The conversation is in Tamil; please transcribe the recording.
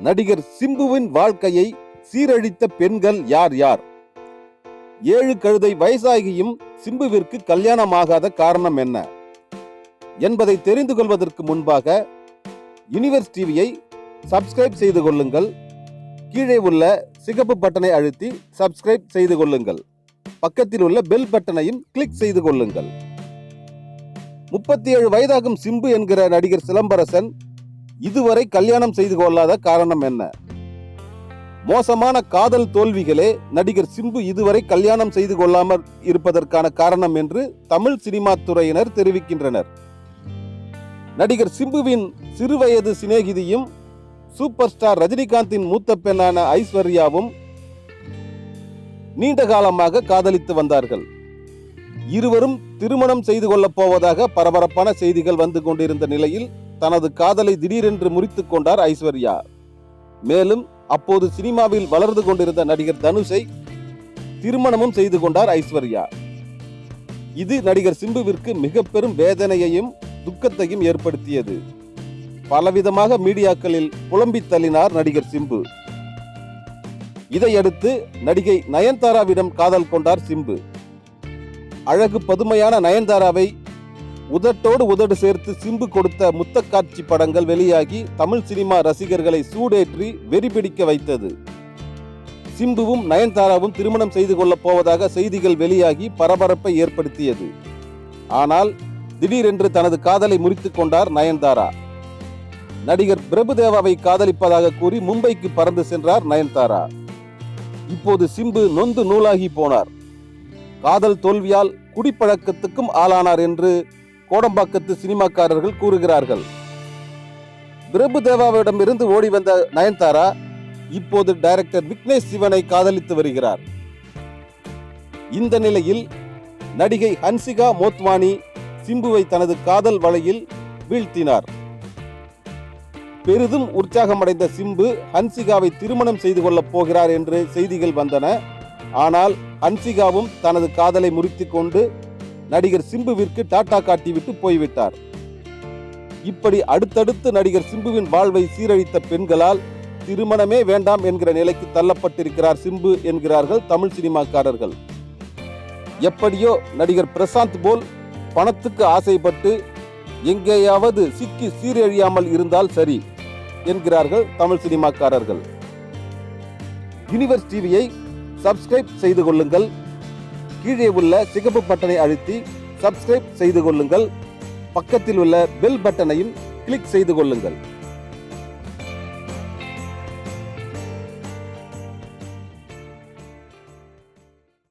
நடிகர் சிம்புவின் வாழ்க்கையை சீரழித்த பெண்கள் யார் யார்? ஏழு கழுதை வயசாகியும் சிம்புவிற்கு கல்யாணமாகாத காரணம் என்ன? என்பதை தெரிந்து கொள்வதற்கு முன்பாக யூனிவர்ஸ் டிவியை சப்ஸ்கிரைப் செய்து கொள்ளுங்கள். கீழே உள்ள சிகப்பு பட்டனை அழுத்தி சப்ஸ்கிரைப் செய்து கொள்ளுங்கள். பக்கத்தில் உள்ள பெல் பட்டனையும் கிளிக் செய்து கொள்ளுங்கள். முப்பத்தி ஏழு வயதாகும் சிம்பு என்கிற நடிகர் சிலம்பரசன் இதுவரை கல்யாணம் செய்து கொள்ளாத காரணம் என்ன? மோசமான காதல் தோல்விகளே நடிகர் சிம்பு இதுவரை கல்யாணம் செய்து கொள்ளாமல் இருப்பதற்கான காரணம் என்று தமிழ் சினிமா துறையினர் தெரிவிக்கின்றனர். நடிகர் சிம்புவின் சிறுவயது சிநேகிதியும் சூப்பர் ஸ்டார் ரஜினிகாந்தின் மூத்த பெண்ணான ஐஸ்வர்யாவும் நீண்ட காலமாக காதலித்து வந்தார்கள். இருவரும் திருமணம் செய்து கொள்ளப் போவதாக பரபரப்பான செய்திகள் வந்து கொண்டிருந்த நிலையில் தனது காதலை திடீரென்று முறித்துக் கொண்டார் ஐஸ்வர்யா. மேலும் அப்போது சினிமாவில் வளர்ந்து கொண்டிருந்த நடிகர் தனுஷை திருமணமும் செய்து கொண்டார் ஐஸ்வர்யா. இது நடிகர் சிம்புவிற்கு மிக பெரும் வேதனையையும் துக்கத்தையும் ஏற்படுத்தியது. பலவிதமாக மீடியாக்களில் புலம்பி தள்ளினார் நடிகர் சிம்பு. இதையடுத்து நடிகை நயன்தாராவிடம் காதல் கொண்டார் சிம்பு. அழகு பதுமையான நயன்தாராவை உதட்டோடு உதடு சேர்த்து சிம்பு கொடுத்த முத்தக்காட்சி படங்கள் வெளியாகி தமிழ் சினிமா ரசிகர்களை சூடேற்றி வெறிபிடிக்க வைத்தது. சிம்புவும் நயன்தாராவும் திருமணம் செய்து கொள்ளப் போவதாக செய்திகள் வெளியாகி பரபரப்பை ஏற்படுத்தியது. ஆனால் திடீரென்று தனது காதலை முறித்துக் கொண்டார் நயன்தாரா. நடிகர் பிரபுதேவாவை காதலிப்பதாக கூறி மும்பைக்கு பறந்து சென்றார் நயன்தாரா. இப்போது சிம்பு நொந்து நூலாகி போனார். காதல் தோல்வியால் குடிப்பழக்கத்துக்கும் ஆளானார் என்று கோடம்பாக்கத்து சினிமாக்காரர்கள் கூறுகிறார்கள். பிரபுதேவாவிடமிருந்து ஓடி வந்த நயன்தாரா இப்போது டைரக்டர் விக்னேஷ் சிவனை காதலித்து வருகிறார். இந்த நிலையில் நடிகை ஹன்சிகா மோத்வானி சிம்புவை தனது காதல் வலையில் வீழ்த்தினார். பெரிதும் உற்சாகமடைந்த சிம்பு ஹன்சிகாவை திருமணம் செய்து கொள்ளப் போகிறார் என்று செய்திகள் வந்தன. ஆனால் ஹன்சிகாவும் தனது காதலை முறித்து கொண்டு நடிகர் சிம்புவிற்கு டாட்டா காட்டிவிட்டு போய்விட்டார். இப்படி அடுத்தடுத்து நடிகர் சிம்புவின் வாழ்வை சீரழித்த பெண்களால் திருமணமே வேண்டாம் என்கிற நிலைக்கு தள்ளப்பட்டிருக்கிறார் சிம்பு என்கிறார்கள் தமிழ் சினிமாக்காரர்கள். எப்படியோ நடிகர் பிரசாந்த் போல் பணத்துக்கு ஆசைப்பட்டு எங்கேயாவது சிக்கி சீரழியாமல் இருந்தால் சரி என்கிறார்கள் தமிழ் சினிமாக்காரர்கள். யூனிவர்ஸ் டிவியை சப்ஸ்கிரைப் செய்து கொள்ளுங்கள். கீழே உள்ள சிகப்பு பட்டனை அழுத்தி சப்ஸ்கிரைப் செய்து கொள்ளுங்கள். பக்கத்தில் உள்ள பெல் பட்டனையும் கிளிக் செய்து கொள்ளுங்கள்.